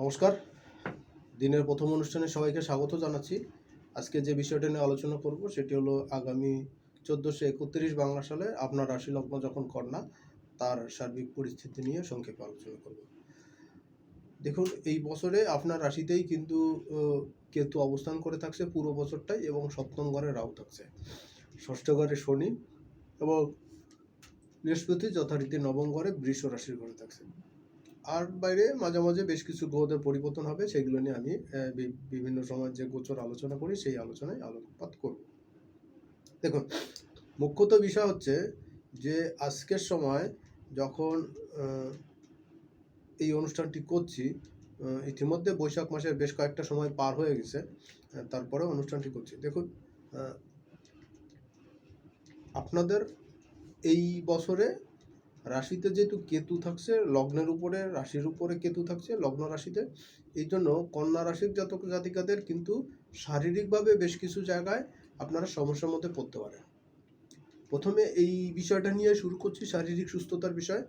নমস্কার। দিনের প্রথম অনুষ্ঠানে সবাইকে স্বাগত জানাচ্ছি। আজকে যে বিষয়টা নিয়ে আলোচনা করব সেটি হলো আগামী চোদ্দোশো একত্রিশ বাংলা সালে আপনার রাশি লগ্ন যখন কন্যা, তার সার্বিক পরিস্থিতি নিয়ে সংক্ষেপে আলোচনা করব। দেখুন, এই বছরে আপনার রাশিতেই কিন্তু কেতু অবস্থান করে থাকছে পুরো বছরটাই এবং সপ্তম ঘরে রাহু থাকছে। ষষ্ঠ ঘরে শনি এবং বৃহস্পতি যথারীতি নবম ঘরে বৃষ রাশির ঘরে থাকছে। আর বাইরে মাঝে মাঝে বেশ কিছু গ্রহদের পরিবর্তন হবে, সেগুলো নিয়ে আমি বিভিন্ন সময় যে গোচর আলোচনা করি, সেই আলোচনায় আলোকপাত করব। দেখুন, মুখ্যত বিষয় হচ্ছে যে আজকের সময় যখন এই অনুষ্ঠানটি করছি ইতিমধ্যে বৈশাখ মাসের বেশ কয়েকটা সময় পার হয়ে গেছে তারপরে অনুষ্ঠানটি করছি। দেখুন আপনাদের এই বছরে রাশিতে যেহেতু কেতু থাকছে, লগ্নের উপরে, রাশির উপরে কেতু থাকছে, লগ্ন রাশিতে, এই জন্য কন্যা রাশির জাতক জাতিকাদের কিন্তু শারীরিকভাবে বেশ কিছু জায়গায় আপনারা সমস্যার মধ্যে পড়তে পারেন। প্রথমে এই বিষয়টা নিয়ে শুরু করছি শারীরিক সুস্থতার বিষয়।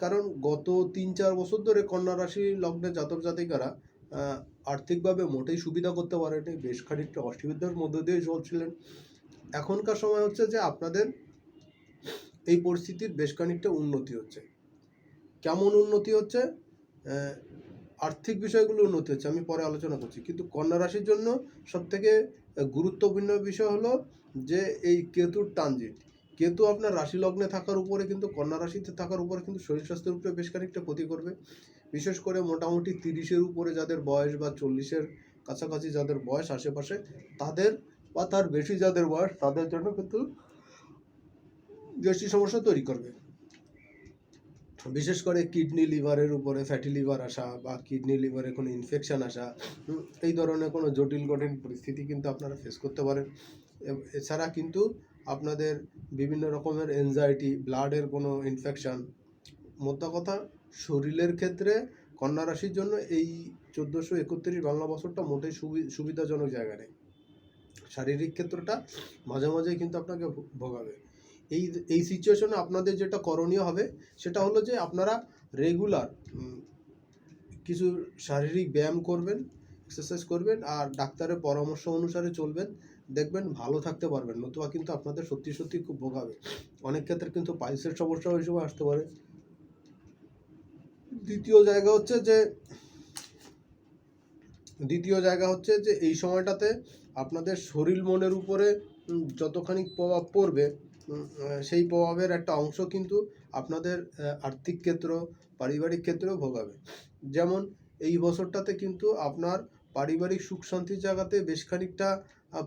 কারণ গত তিন চার বছর ধরে কন্যা রাশি লগ্নের জাতক জাতিকারা আর্থিকভাবে মোটেই সুবিধা করতে পারেনি, বেশ খানিকটা অসুবিধার মধ্যে দিয়ে চলছিলেন। এখনকার সময় হচ্ছে যে আপনাদের এই পরিস্থিতির বেশ খানিকটা উন্নতি হচ্ছে। কেমন উন্নতি হচ্ছে? আর্থিক বিষয়গুলো উন্নতি হচ্ছে, আমি পরে আলোচনা করছি। কিন্তু কন্যা রাশির জন্য সব থেকে গুরুত্বপূর্ণ বিষয় হলো যে এই কেতুর ট্রানজিট। কেতু আপনার রাশি লগ্নে থাকার উপরে কিন্তু, কন্যা রাশিতে থাকার উপরে কিন্তু শরীর স্বাস্থ্যের উপরে বেশ খানিকটা ক্ষতি করবে। বিশেষ করে মোটামুটি তিরিশের উপরে যাদের বয়স বা চল্লিশের কাছাকাছি যাদের বয়স আশেপাশে, তাদের বা তার বেশি যাদের বয়স, তাদের জন্য কিন্তু বেশি সমস্যা তৈরি করবে। বিশেষ করে কিডনি লিভারের উপরে ফ্যাটি লিভার আসা বা কিডনি লিভারে কোনো ইনফেকশান আসা এই ধরনের কোনো জটিল কঠিন পরিস্থিতি কিন্তু আপনারা ফেস করতে পারেন। এছাড়া কিন্তু আপনাদের বিভিন্ন রকমের এনজাইটি ব্লাডের কোনো ইনফেকশান মোদ্দা কথা শরীরের ক্ষেত্রে কন্যা রাশির জন্য এই চোদ্দোশো একত্রিশ বাংলা বছরটা মোটেই সুবি- সুবিধাজনক জায়গা নেই। শারীরিক ক্ষেত্রটা মাঝে মাঝে কিন্তু আপনাকে ভোগাবে। এই এই সিচুয়েশনে আপনাদের যেটা করণীয় হবে, সেটা হলো যে আপনারা রেগুলার কিছু শারীরিক ব্যায়াম করবেন এক্সারসাইজ করবেন, আর ডাক্তারের পরামর্শ অনুসারে চলবেন। দেখবেন ভালো থাকতে পারবেন, নতুবা কিন্তু আপনাদের সত্যি সত্যি খুব ভোগাবে অনেক ক্ষেত্রে কিন্তু পাইলসের সমস্যা ওই আসতে পারে। দ্বিতীয় জায়গা হচ্ছে যে, দ্বিতীয় জায়গা হচ্ছে যে এই সময়টাতে আপনাদের শরীর মনের উপরে যতখানি প্রভাব পড়বে সেই প্রভাবের একটা অংশ কিন্তু আপনাদের আর্থিক ক্ষেত্র, পারিবারিক ক্ষেত্রেও ভোগাবে। যেমন এই বছরটাতে কিন্তু আপনার পারিবারিক সুখ শান্তির জায়গাতে বেশ খানিকটা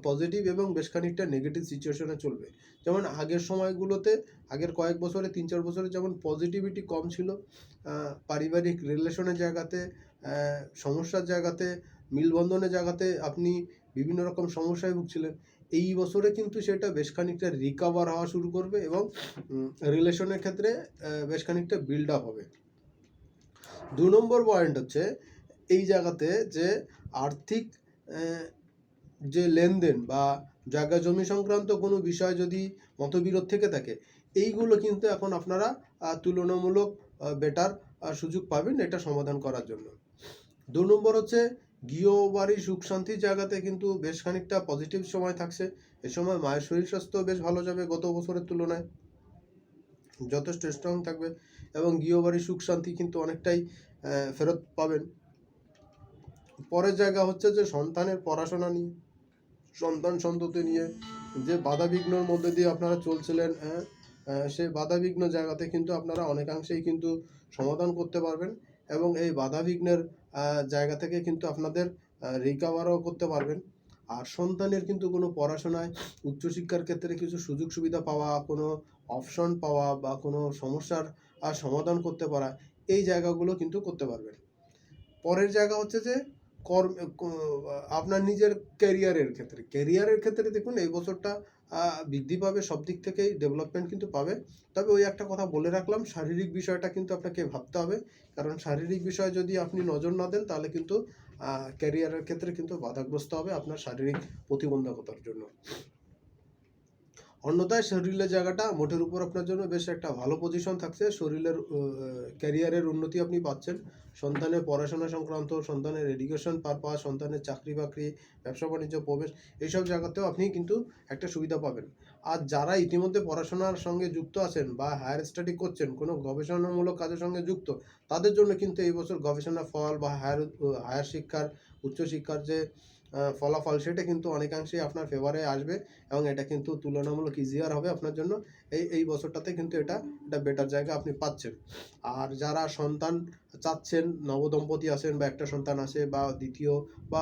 পজিটিভ এবং বেশ খানিকটা নেগেটিভ সিচুয়েশনে চলবে। যেমন আগের সময়গুলোতে, আগের কয়েক বছরে, তিন চার বছরে যেমন পজিটিভিটি কম ছিল পারিবারিক রিলেশনের জায়গাতে সমস্যার জায়গাতে মিলবন্ধনের জায়গাতে আপনি বিভিন্ন রকম সমস্যায় ভুগছিলেন। এই বছরে কিন্তু সেটা বেশ খানিকটা রিকাভার হওয়া শুরু করবে এবং রিলেশনের ক্ষেত্রে বেশ খানিকটা বিল্ড আপ হবে। দু নম্বর পয়েন্ট হচ্ছে, এই জায়গাতে যে আর্থিক যে লেনদেন বা জায়গা জমি সংক্রান্ত কোনো বিষয় যদি মতবিরোধ থেকে থাকে, এইগুলো কিন্তু এখন আপনারা তুলনামূলক বেটার সুযোগ পাবেন এটা সমাধান করার জন্য। দু নম্বর হচ্ছে গৃহবাড়ি সুখ শান্তির জায়গাতে কিন্তু বেশ খানিকটা পজিটিভ সময় থাকছে। এ সময় মায়ের শরীর স্বাস্থ্য বেশ ভালো যাবে গত বছরের তুলনায়। যথেষ্ট স্ট্রং থাকবে এবং গৃহবাড়ি সুখ শান্তি কিন্তু অনেকটাই ফেরত পাবেন। পরের জায়গা হচ্ছে যে সন্তানের পড়াশোনা নিয়ে সন্তান সন্ততি নিয়ে যে বাধা বিঘ্নর মধ্যে দিয়ে আপনারা চলছিলেন হ্যাঁ, সেই বাধা বিঘ্ন জায়গাতে কিন্তু আপনারা অনেকাংশেই কিন্তু সমাধান করতে পারবেন। এবং এই বাধা বিঘ্নের জায়গা থেকে কিন্তু আপনাদের রিকাভারও করতে পারবেন। আর সন্তানের কিন্তু কোনো পড়াশোনায় উচ্চশিক্ষার ক্ষেত্রে কিছু সুযোগ সুবিধা পাওয়া, কোনো অপশন পাওয়া বা কোনো সমস্যার সমাধান করতে পারা, এই জায়গাগুলো কিন্তু করতে পারবেন। পরের জায়গা হচ্ছে যে, কর্ম আপনার নিজের ক্যারিয়ারের ক্ষেত্রে। ক্যারিয়ারের ক্ষেত্রে দেখুন, এই বছরটা বৃদ্ধি পাবে, সব দিক থেকেই ডেভেলপমেন্ট কিন্তু পাবে। তবে ওই একটা কথা বলে রাখলাম, শারীরিক বিষয়টা কিন্তু আপনাকে ভাবতে হবে। কারণ শারীরিক বিষয়ে যদি আপনি নজর না দেন, তাহলে কিন্তু ক্যারিয়ারের ক্ষেত্রে কিন্তু বাধাগ্রস্ত হবে আপনার শারীরিক প্রতিবন্ধকতার জন্য। অন্যথায় শরীরের জায়গাটা মোটের উপর আপনার জন্য বেশ একটা ভালো পজিশন থাকছে। শরীরের ক্যারিয়ারের উন্নতি আপনি পাচ্ছেন। সন্তানের পড়াশোনা সংক্রান্ত, সন্তানের এডুকেশন পারপাস সন্তানের চাকরি বাকরি, ব্যবসা বাণিজ্য, প্রবেশ, এইসব জায়গাতেও আপনি কিন্তু একটা সুবিধা পাবেন। আর যারা ইতিমধ্যে পড়াশোনার সঙ্গে যুক্ত আছেন বা হায়ার স্টাডি করছেন, কোনো গবেষণামূলক কাজের সঙ্গে যুক্ত, তাদের জন্য কিন্তু এই বছর গবেষণা ফল বা হায়ার হায়ার শিক্ষার উচ্চশিক্ষার যে ফলাফল সেটা কিন্তু অনেকাংশেই আপনার ফেভারে আসবে এবং এটা কিন্তু তুলনামূলক ইজিয়ার হবে আপনার জন্য। এই এই বছরটাতে কিন্তু এটা একটা বেটার জায়গা আপনি পাচ্ছেন। আর যারা সন্তান চাচ্ছেন, নবদম্পতি আছেন বা একটা সন্তান আছে বা দ্বিতীয় বা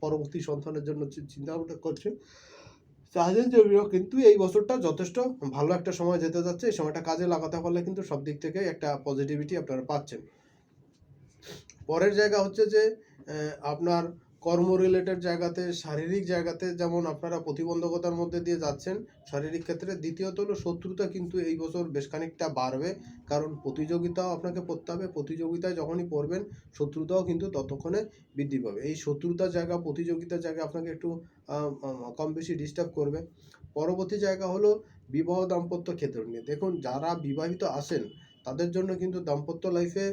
পরবর্তী সন্তানের জন্য চিন্তা করছেন তাদের জন্য কিন্তু এই বছরটা যথেষ্ট ভালো একটা সময় যেতে যাচ্ছে। এই সময়টা কাজে লাগাতে পারলে কিন্তু সব দিক থেকে একটা পজিটিভিটি আপনারা পাচ্ছেন। পরের জায়গা হচ্ছে যে আপনার কর্ম রিলেটেড জায়গাতে, শারীরিক জায়গাতে যেমন আপনারা প্রতিবন্ধকতার মধ্যে দিয়ে যাচ্ছেন, শারীরিক ক্ষেত্রে দ্বিতীয়ত হলো শত্রুতা কিন্তু এই বছর বেশ খানিকটা বাড়বে। কারণ প্রতিযোগিতাও আপনাকে পড়তে হবে, প্রতিযোগিতায় যখনই পড়বেন, শত্রুতাও কিন্তু ততক্ষণে বৃদ্ধি পাবে। এই শত্রুতার জায়গা প্রতিযোগিতার জায়গা আপনাকে একটু কম বেশি ডিস্টার্ব করবে। পরবর্তী জায়গা হলো বিবাহ দাম্পত্য ক্ষেত্র নিয়ে। দেখুন, যারা বিবাহিত আছেন তাদের জন্য কিন্তু দাম্পত্য লাইফে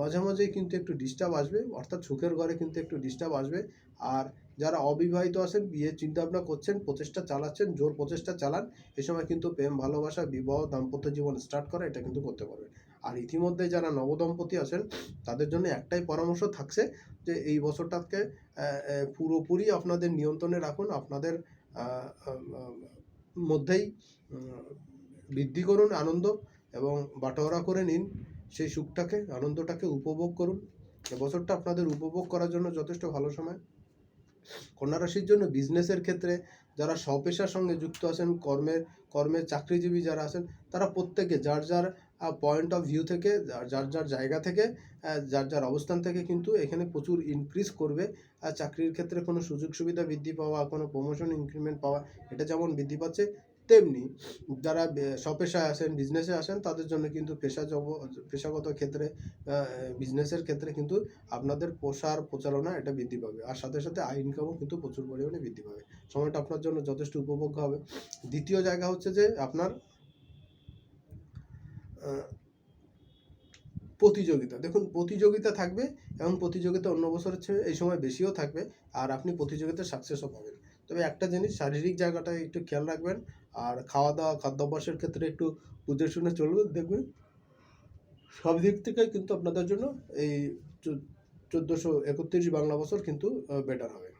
মাঝে কিন্তু একটু ডিস্টার্ব আসবে, অর্থাৎ সুখের ঘরে কিন্তু একটু ডিস্টার্ব আসবে। আর যারা অবিবাহিত আছেন, বিয়ের চিন্তা ভাবনা করছেন, প্রচেষ্টা চালাচ্ছেন, জোর প্রচেষ্টা চালান, এ সময় কিন্তু প্রেম, ভালোবাসা, বিবাহ, দাম্পত্য জীবন স্টার্ট করা, এটা কিন্তু করতে পারবে। আর ইতিমধ্যে যারা নবদম্পতি আছেন, তাদের জন্য একটাই পরামর্শ থাকছে যে, এই বছরটাকে পুরোপুরি আপনাদের নিয়ন্ত্রণে রাখুন, আপনাদের মধ্যেই বৃদ্ধি করুন আনন্দ এবং বাটোয়ারা করে নিন, সেই সুখটাকে, আনন্দটাকে উপভোগ করুন। বছরটা আপনাদের উপভোগ করার জন্য যথেষ্ট ভালো সময়। কন্যা রাশির জন্য বিজনেসের ক্ষেত্রে যারা স্বপেশার সঙ্গে যুক্ত আছেন, কর্মের কর্মের চাকরিজীবী যারা আছেন, তারা প্রত্যেকে যার যার পয়েন্ট অফ ভিউ থেকে, যার যার জায়গা থেকে যার যার অবস্থান থেকে কিন্তু এখানে প্রচুর ইনক্রিজ করবে। আর চাকরির ক্ষেত্রে কোনো সুযোগ সুবিধা বৃদ্ধি পাওয়া, কোনো প্রমোশন ইনক্রিমেন্ট পাওয়া, এটা যেমন বৃদ্ধি পাচ্ছে তেমনি যারা স্বপেশায় আসেন বিজনেসে আসেন, তাদের জন্য কিন্তু পেশা জব, পেশাগত ক্ষেত্রে বিজনেসের ক্ষেত্রে কিন্তু আপনাদের প্রসার প্রচারণা এটা বৃদ্ধি পাবে। আর সাথে সাথে আয় ইনকামও কিন্তু প্রচুর পরিমাণে বৃদ্ধি পাবে। সময়টা আপনার জন্য যথেষ্ট উপভোগ্য হবে। দ্বিতীয় জায়গা হচ্ছে যে আপনার প্রতিযোগিতা। দেখুন, প্রতিযোগিতা থাকবে এবং প্রতিযোগিতা অন্য বছরের চেয়ে এই সময় বেশিও থাকবে, আর আপনি প্রতিযোগিতায় সাকসেসও পাবেন। তবে একটা জিনিস, শারীরিক জায়গাটা একটু খেয়াল রাখবেন। আর খাওয়া দাওয়া খাদ্যাভ্যাসের ক্ষেত্রে একটু বুঝে শুনে চলবেন, দেখবেন। সব দিক থেকে কিন্তু আপনাদের জন্য এই চোদ্দোশো একত্রিশ বাংলা বছর কিন্তু বেটার হবে।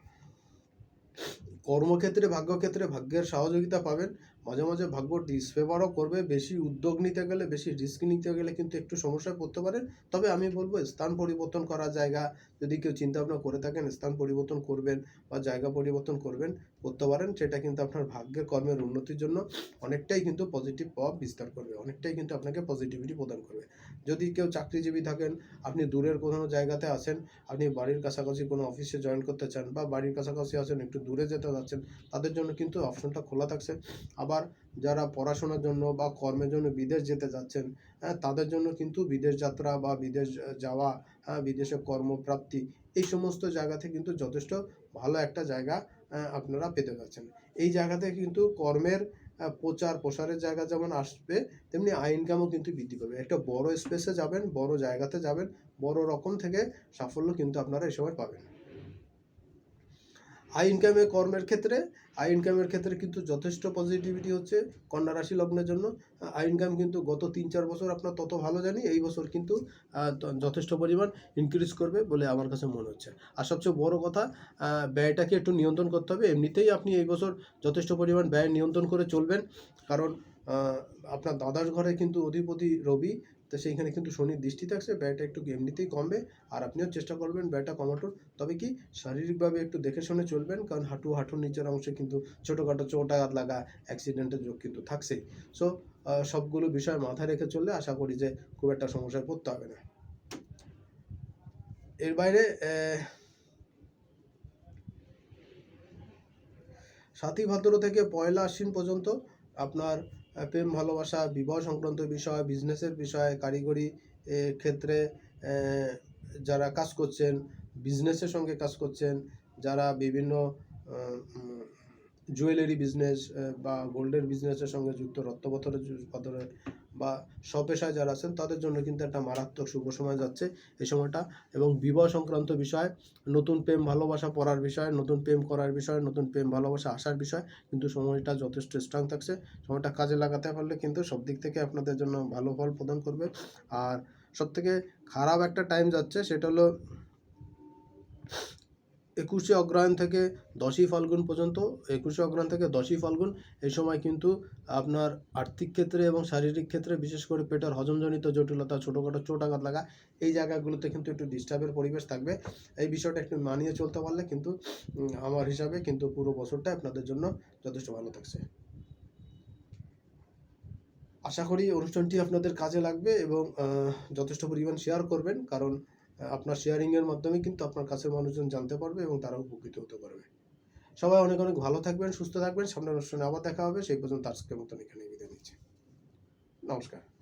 কর্মক্ষেত্রে, ভাগ্যক্ষেত্রে ভাগ্যের সহযোগিতা পাবেন। মাঝে মাঝে ভাগ্য ডিসফেভারও করবে, বেশি উদ্যোগ নিতে গেলে, বেশি রিস্ক নিতে গেলে কিন্তু একটু সমস্যায় পড়তে পারেন তবে আমি বলব, স্থান পরিবর্তন করা জায়গা, যদি কেউ চিন্তা ভাবনা করে থাকেন, স্থান পরিবর্তন করবেন বা জায়গা পরিবর্তন করবেন, করতে পারেন, সেটা কিন্তু আপনার ভাগ্যের কর্মের উন্নতির জন্য অনেকটাই কিন্তু পজিটিভ প্রভাব বিস্তার করবে, অনেকটাই কিন্তু আপনাকে পজিটিভিটি প্রদান করবে। যদি কেউ চাকরিজীবী থাকেন, আপনি দূরের কোনো জায়গাতে আছেন, আপনি বাড়ির কাছাকাছি কোনো অফিসে জয়েন করতে চান বা বাড়ির কাছাকাছি আছেন, একটু দূরে যেতে যাচ্ছেন তাদের জন্য কিন্তু অপশনটা খোলা থাকছে। আবার যারা পড়াশোনার জন্য বা কর্মের জন্য বিদেশ যেতে যাচ্ছেন হ্যাঁ তাদের জন্য কিন্তু বিদেশ যাত্রা বা বিদেশ যাওয়া হ্যাঁ বিদেশে কর্মপ্রাপ্তি, এই সমস্ত জায়গাতে কিন্তু যথেষ্ট ভালো একটা জায়গা আপনারা পেতে যাচ্ছেন এই জায়গাতে কিন্তু কর্মের প্রচার প্রসারের জায়গা যেমন আসবে, তেমনি আয় ইনকামও কিন্তু বৃদ্ধি পাবে। একটা বড় স্পেসে যাবেন, বড় জায়গাতে যাবেন, বড় রকম থেকে সাফল্য কিন্তু আপনারা এই সময় পাবেন। আই ইনকামে কর্মের ক্ষেত্রে আই ইনকামের ক্ষেত্রে কিন্তু যথেষ্ট পজিটিভিটি হচ্ছে কন্যা রাশি লগ্নের জন্য। আই ইনকাম কিন্তু গত তিন, চার বছর আপনার তত ভালো জানি, এই বছর কিন্তু যথেষ্ট পরিমাণ ইনক্রিজ করবে বলে আমার কাছে মনে হচ্ছে। আর সবচেয়ে বড় কথা ব্যয়টাকে একটু নিয়ন্ত্রণ করতে হবে। এমনিতেই আপনি এই বছর যথেষ্ট পরিমাণ ব্যয় নিয়ন্ত্রণ করে চলবেন। কারণ আপনার দাদার ঘরে কিন্তু অধিপতি রবি তো সেইখানে কিন্তু শনির দৃষ্টি থাকছে ব্যয়টা একটু এমনিতেই কমবে, আর আপনিও চেষ্টা করবেন ব্যয়টা কমাটোর। তবে কি, শারীরিকভাবে একটু দেখে শুনে চলবেন, কারণ হাঁটু হাঁটুর নিচের অংশে কিন্তু ছোটোখাটো চোট আঘাত লাগা অ্যাক্সিডেন্টের যোগ কিন্তু থাকছেই। সো সবগুলো বিষয় মাথায় রেখে চললে আশা করি যে খুব একটা সমস্যায় পড়তে হবে না। এর বাইরে সাতই ভাদ্র থেকে পয়লা আশ্বিন পর্যন্ত আপনার প্রেম, ভালোবাসা, বিবাহ সংক্রান্ত বিষয় বিজনেসের বিষয়, কারিগরি ক্ষেত্রে যারা কাজ করছেন বিজনেসের সঙ্গে কাজ করছেন, যারা বিভিন্ন জুয়েলারি বিজনেস বা গোল্ডের বিজনেসের সঙ্গে যুক্ত রত্নপাথরের বা স্বপেশায় যারা আছেন, তাদের জন্য কিন্তু একটা মারাত্মক শুভ সময় যাচ্ছে এই সময়টা। এবং বিবাহ সংক্রান্ত বিষয়, নতুন প্রেম ভালোবাসা পড়ার বিষয়, নতুন প্রেম করার বিষয়, নতুন প্রেম ভালোবাসা আসার বিষয়, কিন্তু সময়টা যথেষ্ট স্ট্রং থাকছে। সময়টা কাজে লাগাতে পারলে কিন্তু সব দিক থেকে আপনাদের জন্য ভালো ফল প্রদান করবে। আর সব থেকে খারাপ একটা টাইম যাচ্ছে, সেটা হলো একুশে অগ্রহায়ণ থেকে দশই ফাল্গুন পর্যন্ত, একুশে অগ্রহায়ণ থেকে দশই ফাল্গুন, এই সময় কিন্তু আপনার আর্থিক ক্ষেত্রে এবং শারীরিক ক্ষেত্রে, বিশেষ করে পেটের হজমজনিত জটিলতা, ছোটোখাটো চোট আঘাত লাগা, এই জায়গাগুলোতে কিন্তু একটু ডিস্টার্বের পরিবেশ থাকবে। এই বিষয়টা একটু মানিয়ে চলতে পারলে কিন্তু আমার হিসাবে কিন্তু পুরো বছরটা আপনাদের জন্য যথেষ্ট ভালো থাকছে। আশা করি অনুষ্ঠানটি আপনাদের কাজে লাগবে এবং যথেষ্ট পরিমাণ শেয়ার করবেন, কারণ আপনার শেয়ারিংয়ের মাধ্যমে কিন্তু আপনার কাছের মানুষজন জানতে পারবে এবং তারাও উপকৃত হতে পারবে। সবাই অনেক অনেক ভালো থাকবেন, সুস্থ থাকবেন। সামনের অনুষ্ঠানে আবার দেখা হবে। সেই পর্যন্ত আজকের মতন এখানে বিদায় নিচ্ছি। নমস্কার।